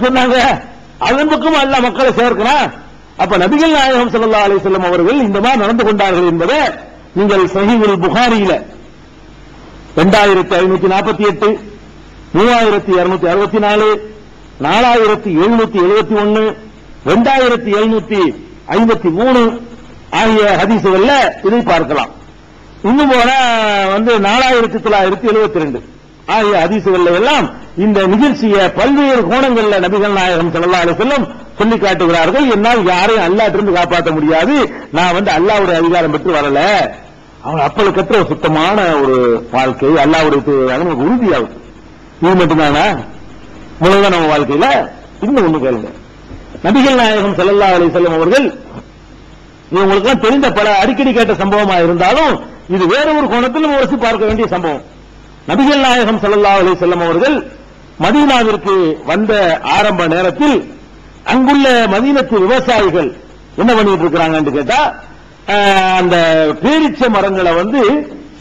சொன்னாங்க. அதன் பக்கம் அல்ல மக்களை சேர்க்கிறான். அப்ப நபிகள் நாயகம் சல்லா அலி வஸல்லம் அவர்கள் இந்த மாதிரி நடந்து கொண்டார்கள் என்பதை நீங்கள் சஹீஹுல் புகாரியில இரண்டாயிரத்தி ஐநூத்தி நாற்பத்தி எட்டு மூவாயிரத்தி இருநூத்தி அறுபத்தி நாலு நாலாயிரத்தி எழுநூத்தி எழுபத்தி ஒன்னு ரெண்டாயிரத்தி எழுநூத்தி ஐம்பத்தி மூணு ஆகிய ஹதீசுகள்ல இதை பார்க்கலாம். இன்னும் போனா வந்து நாலாயிரத்தி தொள்ளாயிரத்தி எழுபத்தி ரெண்டு ஆகிய ஹதீசுகள்ல எல்லாம் இந்த நிகழ்ச்சியை பல்வேறு கோணங்கள்ல நபிகள் நாயகம் ஸல்லல்லாஹு செல்லும் சொல்லி காட்டுகிறார்கள். என்னால் யாரையும் அல்லாட்டிருந்து காப்பாற்ற முடியாது. நான் வந்து அல்லாவுடைய அதிகாரம் பெற்று வரல. அவங்க அப்பளுக்கற்ற ஒரு சுத்தமான ஒரு வாழ்க்கை அல்லாவுடைய நமக்கு உறுதியாகும். இது மட்டும்தானா? முழுதான் நம்ம வாழ்க்கையில? இன்னும் ஒண்ணு கேளுங்க. நபிகள் நாயகம் செல்லல்லா அலி செல்லும் அவர்கள் இது உங்களுக்கு தெரிந்த பல அடிக்கடி கேட்ட சம்பவமா இருந்தாலும் இது வேற ஒரு கோணத்தில் நம்ம பார்க்க வேண்டிய சம்பவம். நபிகள் நாயகம் செல்லல்லா அலி செல்லும் அவர்கள் மதீனாவிற்கு வந்த ஆரம்ப நேரத்தில் அங்குள்ள மதீனத்து விவசாயிகள் என்ன பண்ணிட்டு இருக்கிறாங்கன்னு கேட்டா அந்த பேரிச்ச மரங்களை வந்து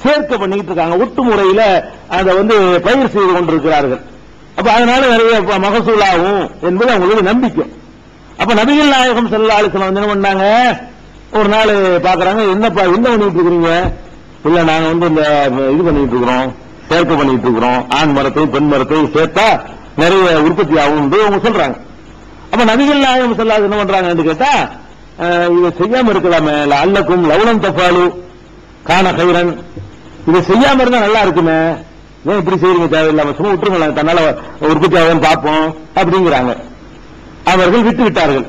சேர்க்கை பண்ணிட்டு இருக்காங்க ஒட்டு முறையில அதை வந்து பயிர் செய்து கொண்டிருக்கிறார்கள். அப்ப அதனால நிறைய மகசூல் மகசூலாகும் என்பது அவங்களுடைய நம்பிக்கை. அப்ப நபிகள் நாயகம் செல்ல ஆலோசனை வந்து என்ன பண்ணாங்க? ஒரு நாள் பாக்குறாங்க என்னப்பா என்ன பண்ணிட்டு இருக்கிறீங்க இல்ல நாங்க வந்து இந்த இது பண்ணிட்டு இருக்கிறோம் சேர்க்கை பண்ணிட்டு இருக்கிறோம். ஆண் மரத்தையும் பெண் மரத்தையும் சேர்த்தா நிறைய உற்பத்தி ஆகும் அவங்க சொல்றாங்க. அப்ப நபிகள் நாயகம் ஸல்லல்லாஹு என்ன பண்றாங்கன்னு கேட்டா இதை செய்யாம இருக்கலாமே. அல்லக்கும் லவுலம் தப்பாலு காண கைரன். இதை செய்யாம இருந்தா நல்லா இருக்குமே. ஏன் இப்படி செய்யறீங்க தேவையில்லாம சும்மா விட்டுருங்களேன். தன்னால உற்பத்தி ஆகும் பார்ப்போம். அப்படிங்கிறாங்க. அவர்கள் விட்டு விட்டார்கள்.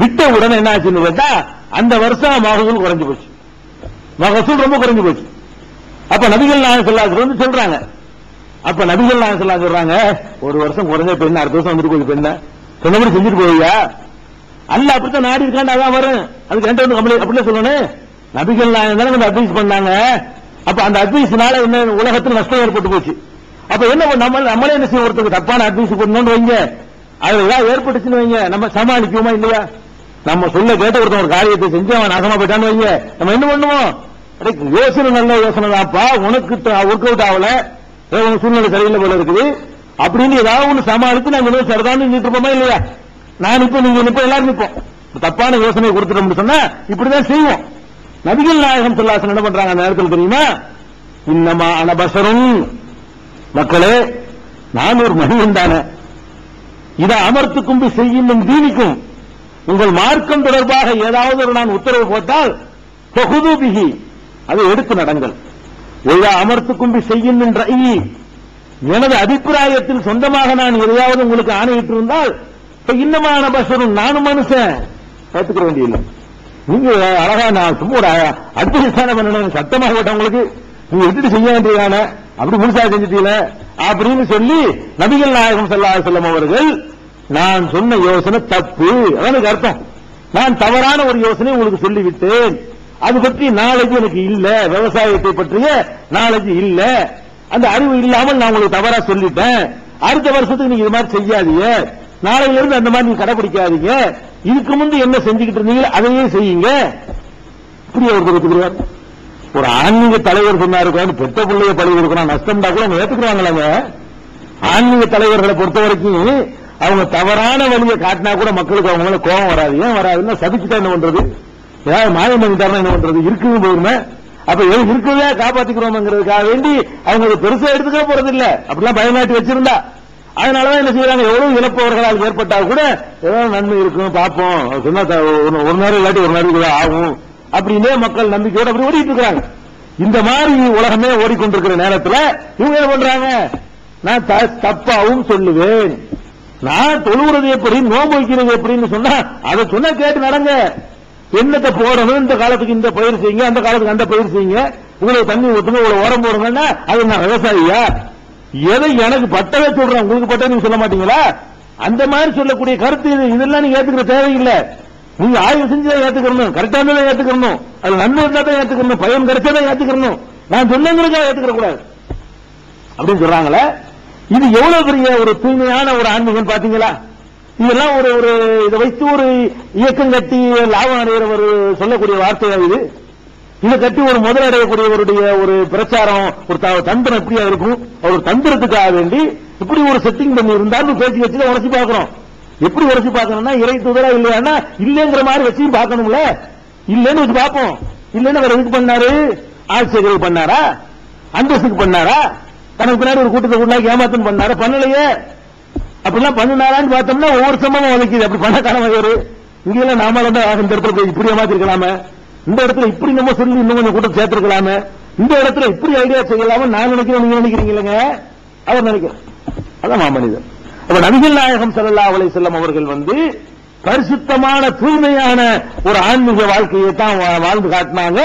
விட்ட உடனே என்ன ஆச்சுன்னு கேட்டா அந்த வருஷம் மகசூல் குறைஞ்சு போச்சு. மகசூல் ரொம்ப குறைஞ்சு போச்சு. அப்ப நபிகள் நாயகம் சொல்லாது வந்து சொல்றாங்க. அப்ப நபிகள் நாயகம் சொல்லா சொல்றாங்க ஒரு வருஷம் குறைஞ்ச பெண் அடுத்த வருஷம் வந்துட்டு போய் பெண்ண? சொன்னபடி செஞ்சுட்டு போவியா? அல்ல அப்படித்தான் நாடி இருக்காண்டா அதான் வரும் அதுக்கு என்கிட்ட வந்து கம்பளி அப்படியே சொல்லணும். நபிகள் நாயகம் தானே கொஞ்சம் அட்வைஸ் பண்ணாங்க. அப்ப அந்த அட்வைஸ்னால என்ன உலகத்துல நஷ்டம் ஏற்பட்டு போச்சு. அப்ப என்ன நம்ம நம்மளே என்ன செய்ய ஒருத்தருக்கு தப்பான அட்வைஸ் பண்ணணும்னு வைங்க. அதுல ஏதாவது ஏற்பட்டுச்சுன்னு வைங்க. நம்ம சமாளிக்குமா இல்லையா? நம்ம சொல்ல கேட்ட ஒருத்தன் ஒரு காரியத்தை செஞ்சு அவன் நாசமா போயிட்டான்னு வைங்க. நம்ம என்ன பண்ணுவோம்? யோசனை நல்ல யோசனை தான்ப்பா உனக்கு ஒர்க் அவுட் ஆகல. ஏதோ சூழ்நிலை சரியில்லை போல இருக்குது. அப்படின்னு ஏதாவது ஒண்ணு சமாளித்து நாங்க இன்னும் சரிதான் நின்றுட்டு இருப்போமா இல்லையா? நான் இப்ப நீங்க நிப்ப எல்லாரும் நிற்போம் தப்பான யோசனை கொடுத்துட்டோம்னு சொன்னா இப்படிதான் செய்வோம். நபிகள் நாயகம் சொல்லாசன் என்ன பண்றாங்க அந்த நேரத்தில் தெரியுமா? இன்னமா அனபசரும் மக்களே நான் ஒரு மனிதன் தானே. இதை அமர்த்து கும்பி செய்யும் தீனிக்கும் உங்கள் மார்க்கம் தொடர்பாக ஏதாவது ஒரு நான் உத்தரவு போட்டால் பகுது பிகி அதை எடுத்து நடங்கள். ஒய்யா அமர்த்து கும்பி செய்யும் என்ற எனது அபிப்பிராயத்தில் சொந்தமாக நான் எதையாவது உங்களுக்கு ஆணையிட்டு இருந்தால் இப்ப இன்னமான பசரும் நானும் மனுஷன். ஏத்துக்கிற வேண்டியதில்லை. நீங்க அழகா நான் சும்மா ஒரு அட்வைஸ்தான பண்ணணும் சத்தமாக போட்டவங்களுக்கு நீங்க விட்டுட்டு செய்ய வேண்டியதான? அப்படி முழுசா செஞ்சுட்டீங்களே அப்படின்னு சொல்லி நபிகள் நாயகம் செல்லா அலைஹி அவர்கள் நான் சொன்ன யோசனை தப்பு. அதான் எனக்கு அர்த்தம் நான் தவறான ஒரு யோசனை உங்களுக்கு சொல்லிவிட்டேன். அது பற்றி நாலேஜ் எனக்கு இல்ல. விவசாயத்தை பற்றிய நாலேஜ் இல்ல. அந்த அறிவு இல்லாமல் நான் உங்களுக்கு தவறா சொல்லிட்டேன். அடுத்த வருஷத்துக்கு நீங்க இது மாதிரி செய்யாதீங்க. நாளையில இருந்து அந்த மாதிரி நீங்க கடைபிடிக்காதீங்க இதுக்கு முந்து என்ன செஞ்சுக்கிட்டு இருந்தீங்களோ அதையே செய்யுங்க. இப்படி அவர் கொடுத்துக்கிறார் ஒரு ஆன்மீக தலைவர் சொன்னாரு உட்கார்ந்து பெத்த பிள்ளைய பழி கொடுக்கணும். நஷ்டம்டா கூட அவங்க ஏத்துக்கிறாங்களாங்க ஆன்மீக தலைவர்களை பொறுத்த வரைக்கும் அவங்க தவறான வழியை காட்டினா கூட மக்களுக்கு அவங்க கோபம் வராது. ஏன் வராதுன்னா சபிச்சுட்டா என்ன பண்றது? ஏதாவது மாயம் பண்ணிட்டாருன்னா என்ன பண்றது? இருக்குன்னு போயிருமே அப்ப எது இருக்கவே காப்பாத்திக்கிறோம்ங்கிறதுக்காக வேண்டி அவங்க அதை பெருசா எடுத்துக்க போறது இல்ல அப்படிலாம் பயனாட்டி வச்சிருந்தா. அதனாலதான் என்ன செய்யறாங்க? எவ்வளவு இழப்பவர்களால் ஏற்பட்டால் கூட ஏதாவது நன்மை இருக்கும் பார்ப்போம். சொன்னா ஒரு- நேரம் இல்லாட்டி ஒரு நேரம் கூட ஆகும். அப்படின்னே மக்கள் நம்பிக்கையோட அப்படி ஓடிட்டு இருக்கிறாங்க. இந்த மாதிரி உலகமே ஓடிக்கொண்டிருக்கிற நேரத்தில் இவங்க என்ன பண்றாங்க? நான் த- தப்பாவும் சொல்லுவேன். நான் தொழுகிறது எப்படி நோம்பு வைக்கிறது எப்படின்னு சொன்னா அதை சொன்னா கேட்டு நடங்க. என்னத்தை போடணும்? இந்த காலத்துக்கு இந்த பயிர் செய்யுங்க அந்த காலத்துக்கு அந்த பயிர் செய்யுங்க. இவ்வளவு தண்ணி ஊத்துங்க இவ்வளவு உரம் போடுங்கன்னா அது நான் விவசாயியா? எதை எனக்கு பட்டவே சொல்றேன். உங்களுக்கு பட்ட நீங்க சொல்ல மாட்டீங்களா? அந்த மாதிரி சொல்லக்கூடிய கருத்து இது. இதெல்லாம் நீங்க ஏத்துக்கிற தேவையில்லை. நீங்க ஆய்வு செஞ்சு தான் ஏத்துக்கணும். கரெக்டா இருந்தா ஏத்துக்கணும். அது நன்மை இருந்தா தான் ஏத்துக்கணும். பயன் கிடைச்சா தான் ஏத்துக்கணும். நான் சொன்னவங்களுக்காக ஏத்துக்கிற கூடாது அப்படின்னு சொல்றாங்களே? இது எவ்வளவு பெரிய ஒரு தூய்மையான ஒரு ஆன்மீகம் பாத்தீங்களா? இதெல்லாம் ஒரு ஒரு இதை வைத்து ஒரு இயக்கம் கட்டி லாபம் அடைகிற ஒரு சொல்லக்கூடிய வார்த்தையா இது. இதை கட்டி ஒரு முதலடையக்கூடியவருடைய ஒரு பிரச்சாரம் ஒரு தந்திரம் எப்படியா இருக்கும்? அவர் தந்திரத்துக்காக வேண்டி இப்படி ஒரு செட்டிங் பண்ணி இருந்தாலும் பேசி வச்சு உரசி பார்க்கிறோம். எப்படி உரசி பார்க்கணும்னா இறை தூதரா இல்லையானா இல்லைங்கிற மாதிரி வச்சு பார்க்கணும்ல. இல்லைன்னு வச்சு பார்ப்போம். இல்லைன்னு அவர் எதுக்கு பண்ணாரு? ஆட்சியர்கள் பண்ணாரா? அந்தஸ்துக்கு பண்ணாரா? தனக்கு பின்னாடி ஒரு கூட்டத்தை உண்டாக்கி ஏமாத்தம் பண்ணாரா? பண்ணலையே. அப்படிலாம் பண்ணினாரான்னு பார்த்தோம்னா ஒவ்வொரு சம்பவம் உதைக்குது. அப்படி பண்ண காரணம் இங்கெல்லாம் நாம தான் இந்த இடத்துல போய் இப்படி இந்த இடத்துல இப்படி நம்ம சொல்லி இன்னும் கொஞ்சம் கூட்டம் சேர்த்திருக்கலாமே. இந்த இடத்துல இப்படி ஐடியா செய்யலாம? நான் நினைக்கிறேன் நீங்க நினைக்கிறீங்களங்க? அவர் நினைக்கிறேன் அதான் மாமனிதன் அப்ப நபிகள் நாயகம் சல்லா அலை செல்லம் அவர்கள் வந்து பரிசுத்தமான தூய்மையான ஒரு ஆன்மீக வாழ்க்கையை தான் வா- வாழ்ந்து காட்டினாங்க.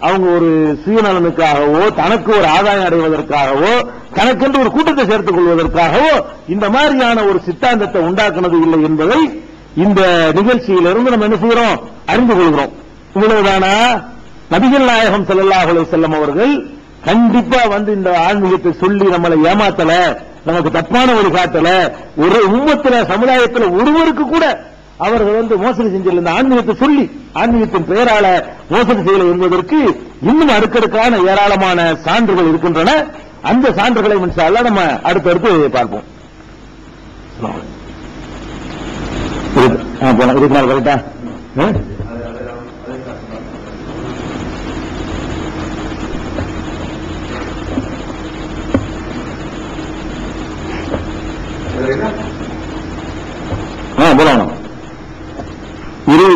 அவங்க ஒரு சுயநலனுக்காகவோ தனக்கு ஒரு ஆதாயம் அடைவதற்காகவோ தனக்கென்று ஒரு கூட்டத்தை சேர்த்துக் கொள்வதற்காகவோ இந்த மாதிரியான ஒரு சித்தாந்தத்தை உண்டாக்குனது இல்லை என்பதை இந்த நிகழ்ச்சியிலிருந்து நம்ம என்ன செய்கிறோம்? அறிந்து கொள்கிறோம். இவ்வளவுதானா? நபிகள் நாயகம் செல்லல்லாஹலை செல்லும் அவர்கள் கண்டிப்பா வந்து இந்த ஆன்மீகத்தை சொல்லி நம்மளை ஏமாத்தல நமக்கு தப்பான வழி காட்டல. ஒரு உம்மத்துல சமுதாயத்தில் ஒருவருக்கு கூட அவர்கள் வந்து மோசடி செஞ்சல இந்த ஆன்மீகத்தை சொல்லி ஆன்மீகத்தின் பெயரால மோசடி செய்யல என்பதற்கு இன்னும் அடுக்கடுக்கான ஏராளமான சான்றுகள் இருக்கின்றன. அந்த சான்றுகளை அல்லாஹ் நம்ம அடுத்தடுத்து பார்ப்போம். இருபத்தி நாலு கரெக்டா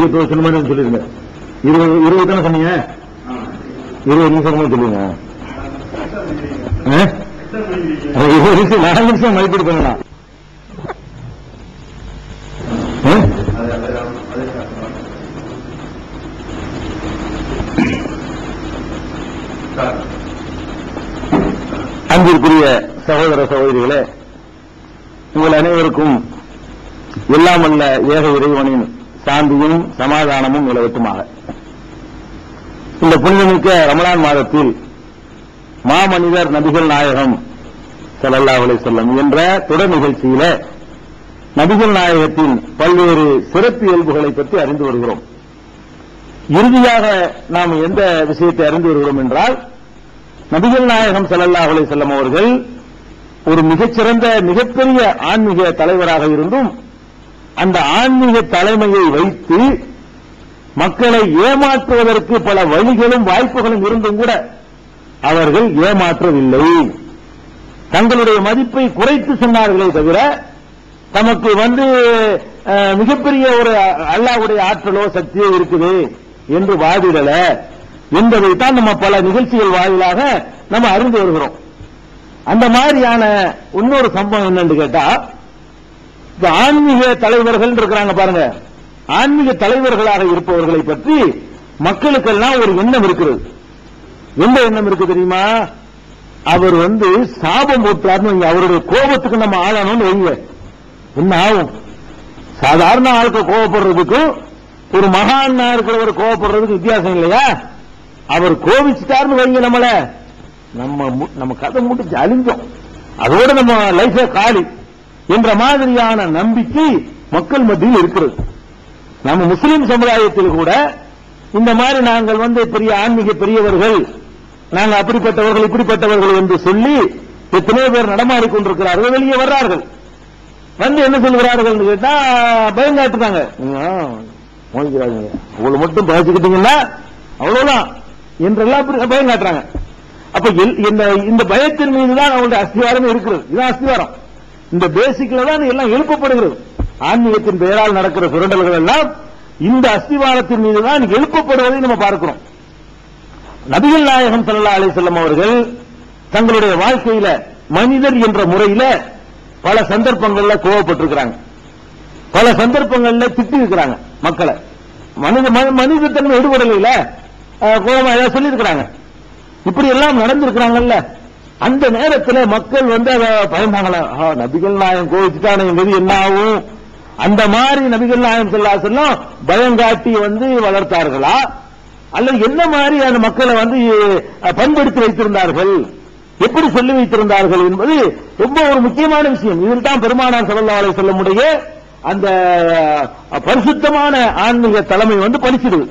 இருபத்தி ஒரு சொன்ன சொல்லிருங்க இருபது இருபது தானே சொன்னீங்க? இருபது நிமிஷம் கூட சொல்லுங்க இருபது நிமிஷம் நாலு நிமிஷம் மதிப்பீடு பண்ணலாம். அன்பிற்குரிய சகோதர சகோதரிகளே உங்கள் அனைவருக்கும் எல்லாம் வல்ல ஏக இறைவனின் சாந்தியும் சமாதானமும் நிலவட்டுமாக. இந்த புனிதமிக்க ரமலான் மாதத்தில் மாமனிதர் நபிகள் நாயகம் செலல்லாவலை அலைஹி என்ற தொடர் நிகழ்ச்சியில நபிகள் நாயகத்தின் பல்வேறு சிறப்பு இயல்புகளை பற்றி அறிந்து வருகிறோம். இறுதியாக நாம் எந்த விஷயத்தை அறிந்து வருகிறோம் என்றால் நபிகள் நாயகம் செலல்லாவலை செல்லும் அவர்கள் ஒரு மிகச்சிறந்த மிகப்பெரிய ஆன்மீக தலைவராக இருந்தும் அந்த ஆன்மீக தலைமையை வைத்து மக்களை ஏமாற்றுவதற்கு பல வழிகளும் வாய்ப்புகளும் இருந்தும் கூட அவர்கள் ஏமாற்றவில்லை. தங்களுடைய மதிப்பை குறைத்து சொன்னார்களே தவிர தமக்கு வந்து மிகப்பெரிய ஒரு அல்லாவுடைய ஆற்றலோ சக்தியோ இருக்குது என்று வாதிடல. என்பதைத்தான் நம்ம பல நிகழ்ச்சிகள் வாயிலாக நம்ம அறிந்து வருகிறோம். அந்த மாதிரியான இன்னொரு சம்பவம் என்னன்னு கேட்டா இந்த ஆன்மீக தலைவர்கள் இருக்கிறாங்க பாருங்க. ஆன்மீக தலைவர்களாக இருப்பவர்களை பற்றி மக்களுக்கெல்லாம் ஒரு எண்ணம் இருக்கிறது. எந்த எண்ணம் இருக்கு தெரியுமா? அவர் வந்து சாபம் போட்டார்னு அவருடைய கோபத்துக்கு நம்ம ஆளானோம்னு வைங்க. என்ன ஆகும்? சாதாரண ஆளுக்கு கோபப்படுறதுக்கும் ஒரு மகானா இருக்கிறவர் கோபப்படுறதுக்கு வித்தியாசம் இல்லையா? அவர் கோபிச்சுட்டார்னு வைங்க நம்மள. நம்ம மு- நம்ம கதை மூட்டு அழிஞ்சோம். அதோட நம்ம லைஃபே காலி. என்ற மாதிரியான நம்பிக்கை மக்கள் மத்தியில் இருக்கிறது. நம்ம முஸ்லிம் சமுதாயத்தில் கூட இந்த மாதிரி நாங்கள் வந்து பெரிய ஆன்மீக பெரியவர்கள் நாங்கள் அப்படிப்பட்டவர்கள் இப்படிப்பட்டவர்கள் என்று சொல்லி எத்தனையோ பேர் நடமாறி கொண்டிருக்கிறார்கள் வெளியே வர்றார்கள். வந்து என்ன சொல்கிறார்கள் கேட்டா பயம் காட்டுறாங்க. அவ்வளவு மட்டும் பகிச்சுக்கிட்டீங்கன்னா அவ்வளவுதான் என்றெல்லாம் அப்படி பயம் காட்டுறாங்க. அப்ப இந்த பயத்தின் மீது தான் அவங்களுடைய அஸ்திவாரம் இருக்கிறது. இதுதான் அஸ்திவாரம். இந்த பேசிக்ல தான் எல்லாம் எழுப்பப்படுகிறது. ஆன்மீகத்தின் பெயரால் நடக்கிற சுரண்டல்கள் எல்லாம் இந்த அஸ்திவாரத்தின் மீது தான் எழுப்பப்படுவதை நம்ம பார்க்கிறோம். நபிகள் நாயகம் சல்லா அலைஹி அவர்கள் தங்களுடைய வாழ்க்கையில மனிதர் என்ற முறையில பல சந்தர்ப்பங்கள்ல கோவப்பட்டிருக்கிறாங்க. பல சந்தர்ப்பங்கள்ல திட்டி இருக்கிறாங்க மக்களை. மனித மனிதத்தன்மை ஈடுபடலையில கோபமா ஏதாவது சொல்லியிருக்கிறாங்க. இப்படி எல்லாம் நடந்திருக்கிறாங்கல்ல. அந்த நேரத்தில் மக்கள் வந்து அதை பயந்தாங்களா நபிகள் நாயகம் கோவிச்சுட்டான என்பது என்ன ஆகும்? அந்த மாதிரி நபிகள் நாயகம் சொல்லாசெல்லாம் பயம் காட்டி வந்து வளர்த்தார்களா? அல்லது என்ன மாதிரி அந்த மக்களை வந்து பண்படுத்தி வைத்திருந்தார்கள்? எப்படி சொல்லி வைத்திருந்தார்கள் என்பது ரொம்ப ஒரு முக்கியமான விஷயம். இதில் தான் பெருமானார் ஸல்லல்லாஹு சொல்ல முடிய அந்த பரிசுத்தமான ஆன்மீக தலைமை வந்து பலிச்சிடுது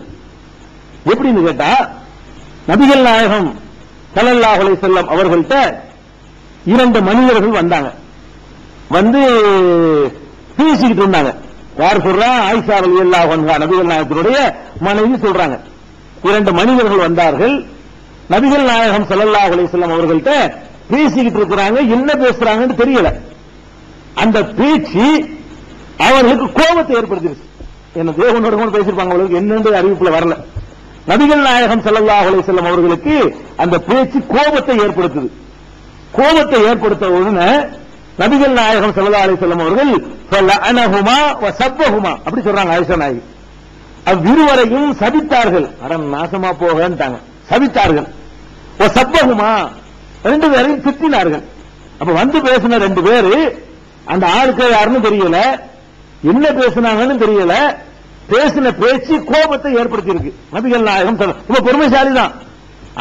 எப்படின்னு கேட்டா நபிகள் நாயகம் ஸல்லல்லாஹு அலைஹி வஸல்லம் அவர்கள்ட்ட இரண்டு மனிதர்கள் வந்தாங்க. வந்து பேசிக்கிட்டு இருந்தாங்க. யார் சொல்றா? ஆயிஷா அலி அன்ஹா நபிகள் நாயகத்தினுடைய மனைவி சொல்றாங்க. இரண்டு மனிதர்கள் வந்தார்கள். நபிகள் நாயகம் ஸல்லல்லாஹு அலைஹி அவர்கள்ட்ட பேசிக்கிட்டு இருக்கிறாங்க. என்ன பேசுறாங்கன்னு தெரியல. அந்த பேச்சு அவர்களுக்கு கோபத்தை ஏற்படுத்திருச்சு என்ன தேவனோட கூட பேசியிருப்பாங்க அவர்களுக்கு என்னென்று அறிவிப்புல வரல. நபிகள் நாயகம் ஸல்லல்லாஹு அலைஹி வஸல்லம் அவர்களுக்கு அந்த பேச்சு கோபத்தை ஏற்படுத்துது. கோபத்தை ஏற்படுத்த உடனே நபிகள் நாயகம் செல்லல்லா அலை வஸல்லம் அவர்கள் சொல்ல அனகுமா சப்பஹுமா அப்படி சொல்றாங்க ஆயிஷா நாயகி. அவ்விருவரையும் சபித்தார்கள். அட நாசமா போகன்ட்டாங்க. சபித்தார்கள். ஓ சப்பஹுமா ரெண்டு பேரையும் திட்டினார்கள். அப்ப வந்து பேசின ரெண்டு பேரு அந்த ஆளுக்கு யாருன்னு தெரியல என்ன பேசுனாங்கன்னு தெரியல பேசின பேச்சு கோபத்தை ஏற்படுத்தி இருக்கு நபிகள் நாயகம் சொல்ல ரொம்ப பொறுமைசாலி தான்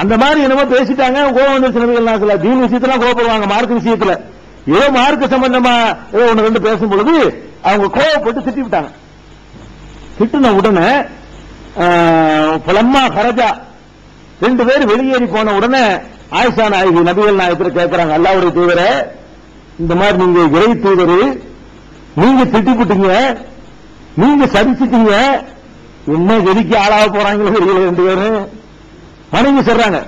அந்த மாதிரி என்னமோ பேசிட்டாங்க கோபம் வந்துருச்சு நபிகள் நாயகம் தீன் விஷயத்துல கோபப்படுவாங்க மார்க் விஷயத்துல. ஏதோ மார்க் சம்பந்தமா ஏதோ ஒண்ணு ரெண்டு பேசும் பொழுது அவங்க கோபப்பட்டு திட்டி விட்டாங்க. திட்டின உடனே புலம்மா கரஜா ரெண்டு பேர் வெளியேறி போன உடனே ஆயிஷா நாயகி நபிகள் நாயகத்தில் கேட்கிறாங்க அல்லாவுடைய தூதரை இந்த மாதிரி நீங்க இறை தூதரு நீங்க திட்டிப்புட்டீங்க நீங்க சதிச்சிட்டீங்க என்ன கதிக்கு ஆளாக போறாங்களோ தெரியல ரெண்டு பேரும். மனைவி சொல்றாங்க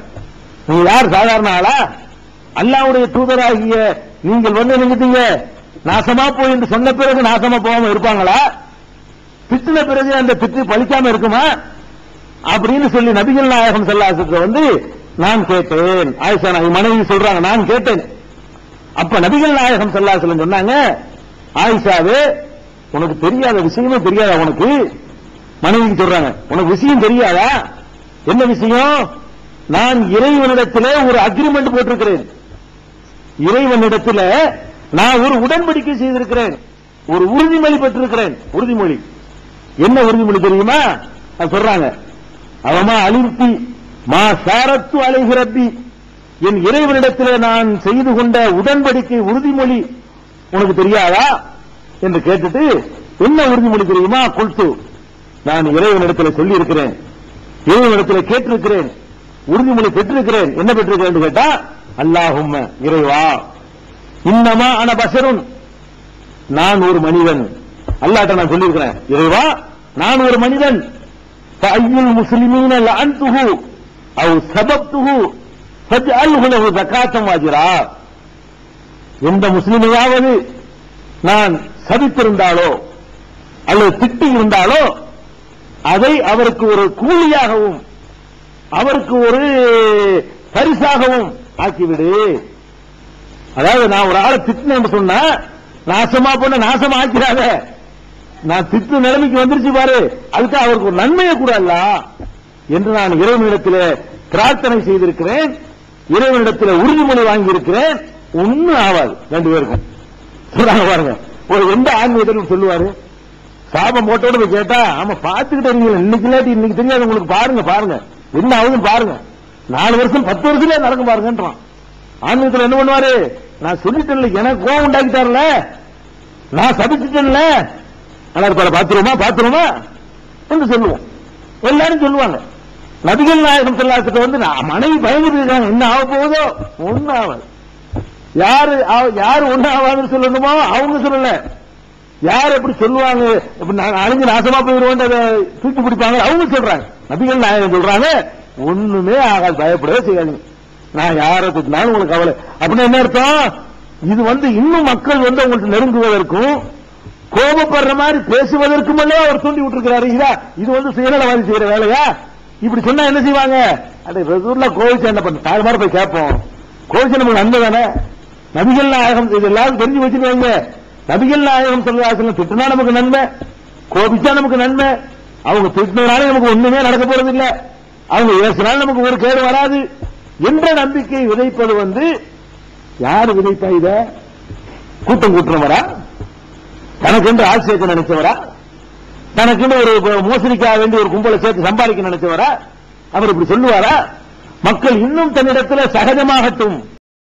நீங்க யார்? சாதாரண ஆளா? அல்லாவுடைய தூதராகிய நீங்கள் வந்து நினைக்கிட்டீங்க நாசமா போய் என்று சொன்ன பிறகு நாசமா போகாம இருப்பாங்களா? திட்டின பிறகு அந்த திட்டு பழிக்காம இருக்குமா? அப்படின்னு சொல்லி நபிகள் நாயகம் செல்லாசத்துல வந்து நான் கேட்டேன். ஆயிஷா நாயகி மனைவி சொல்றாங்க நான் கேட்டேன். அப்ப நபிகள் நாயகம் செல்லாசலம் சொன்னாங்க ஆயிஷாவே உனக்கு தெரியாத விஷயமே தெரியாதா உனக்கு? மனைவிக்கு சொல்றாங்க உனக்கு விஷயம் தெரியாதா? என்ன விஷயம்? நான் இறைவனிடத்தில் ஒரு அக்ரிமெண்ட் போட்டிருக்கிறேன். இறைவனிடத்தில் நான் ஒரு உடன்படிக்கை செய்திருக்கிறேன். ஒரு உறுதிமொழி பெற்றிருக்கிறேன். உறுதிமொழி. என்ன உறுதிமொழி தெரியுமா? சொல்றாங்க அவமா அலிர்த்தி மா சாரத்து அலைகிறப்பி என் இறைவனிடத்தில் நான் செய்து கொண்ட உடன்படிக்கை உறுதிமொழி உனக்கு தெரியாதா? என்று கேட்டுட்டு என்ன உறுதிமொழி தெரியுமா? கொல்து. நான் இறைவனிடத்தில் சொல்லி இருக்கிறேன் இறைவனிடத்தில் கேட்டிருக்கிறேன். உறுதிமொழி பெற்றிருக்கிறேன். என்ன பெற்றிருக்கிறேன் என்று கேட்டா அல்லாஹும் இறைவா. இன்னமா ஆன பசருன் நான் ஒரு மனிதன். அல்லாட்ட நான் சொல்லியிருக்கிறேன். இறைவா நான் ஒரு மனிதன். ஐயுல் முஸ்லிமீன லஅன்துஹு. அவ் சபப்துஹு. ஃபஜ்அல்ஹு லஹு ஜகாத்தம் வாஜிரா. எந்த முஸ்லிமையாவது நான் சபித்திருந்தாலோ அல்லது திட்டி இருந்தாலோ அதை அவருக்கு ஒரு கூலியாகவும் அவருக்கு ஒரு பரிசாகவும் ஆக்கிவிடு. அதாவது நான் ஒரு ஆளை திட்டினேன்னு சொன்னா நாசமா பண்ண நாசமா ஆக்கிறாத நான் திட்டு நிலைமைக்கு வந்துருச்சு பாரு. அதுக்கு அவருக்கு ஒரு நன்மையை கூட அல்ல. என்று நான் இறைவனிடத்தில் பிரார்த்தனை செய்திருக்கிறேன். இறைவனிடத்தில் உறுதிமொழி வாங்கி இருக்கிறேன் ஒன்னும் ஆகாது ரெண்டு பேருக்கும். சொல்றாங்க பாருங்க. ஒரு எந்த ஆன்மீகத்தில் சொல்லுவாரு? சாபம் போட்டோட போய் கேட்டா ஆமா பாத்துக்கிட்டு இருக்கீங்க. இன்னைக்கு இல்லாட்டி இன்னைக்கு தெரியாது. உங்களுக்கு பாருங்க பாருங்க. என்ன ஆகுதுன்னு பாருங்க. நாலு வருஷம் பத்து வருஷத்துல நடக்கும் பாருங்கன்றான். ஆன்மீகத்தில் என்ன பண்ணுவாரு? நான் சொல்லிட்டேன்ல எனக்கு கோவம் உண்டாக்கிட்டார்ல. நான் சபிச்சுட்டேன்ல. நல்லா இருப்பாரு. பாத்துருவோமா பாத்துருவோமா என்று சொல்லுவோம். எல்லாரும் சொல்லுவாங்க. நபிகள் நாயகம் செல்லாத்துக்கு வந்து நான் மனைவி பயந்துட்டு இருக்காங்க. என்ன ஆக போகுதோ? ஒன்னும் ஆகாது. யாரு யாரு ஒண்ணு ஆகாதுன்னு சொல்லணுமோ அவங்க சொல்லல. யார் எப்படி சொல்லுவாங்க இப்ப நான் அழிஞ்சு நாசமா போயிருவோம் அதை தூக்கி பிடிப்பாங்க அவங்க சொல்றாங்க. நபிகள் நாயகம் சொல்றாங்க ஒண்ணுமே ஆகாது பயப்படவே செய்யாதீங்க. நான் யாரை திட்டினாலும் உங்களுக்கு கவலை. அப்படின்னு என்ன அர்த்தம்? இது வந்து இன்னும் மக்கள் வந்து உங்களுக்கு நெருங்குவதற்கும் கோபப்படுற மாதிரி பேசுவதற்கும் அவர் தூண்டி விட்டுருக்கிறாரு. இதா இது வந்து சுயநலவாதி செய்யற வேலையா? இப்படி சொன்னா என்ன செய்வாங்க? அடே ரெகுலா கோவிச்சு என்ன பண்ண தாய் போய் கேட்போம். கோவிச்சு நமக்கு நன்மை தானே? நபிகள் நாயகம் இது எல்லாரும் தெரிஞ்சு வச்சுக்கோங்க நபிகள் நாயகம் சொல்லுவாசலம் திட்டினா நமக்கு நன்மை கோபிச்சா நமக்கு நன்மை. அவங்க திட்டினாலே நமக்கு ஒண்ணுமே நடக்க போறது இல்ல அவங்க ஏசினாலும் நமக்கு ஒரு கேடு வராது என்ற நம்பிக்கை விதைப்பது வந்து யாரு விதைப்பா இத? கூட்டம் கூட்டுறவரா? தனக்கென்று ஆள் சேர்க்க நினைச்சவரா? தனக்குன்னு ஒரு மோசடிக்காக வேண்டி ஒரு கும்பலை சேர்த்து சம்பாதிக்க நினைச்சவரா? அவர் இப்படி சொல்லுவாரா? மக்கள் இன்னும் தன்னிடத்தில் சகஜமாகட்டும்.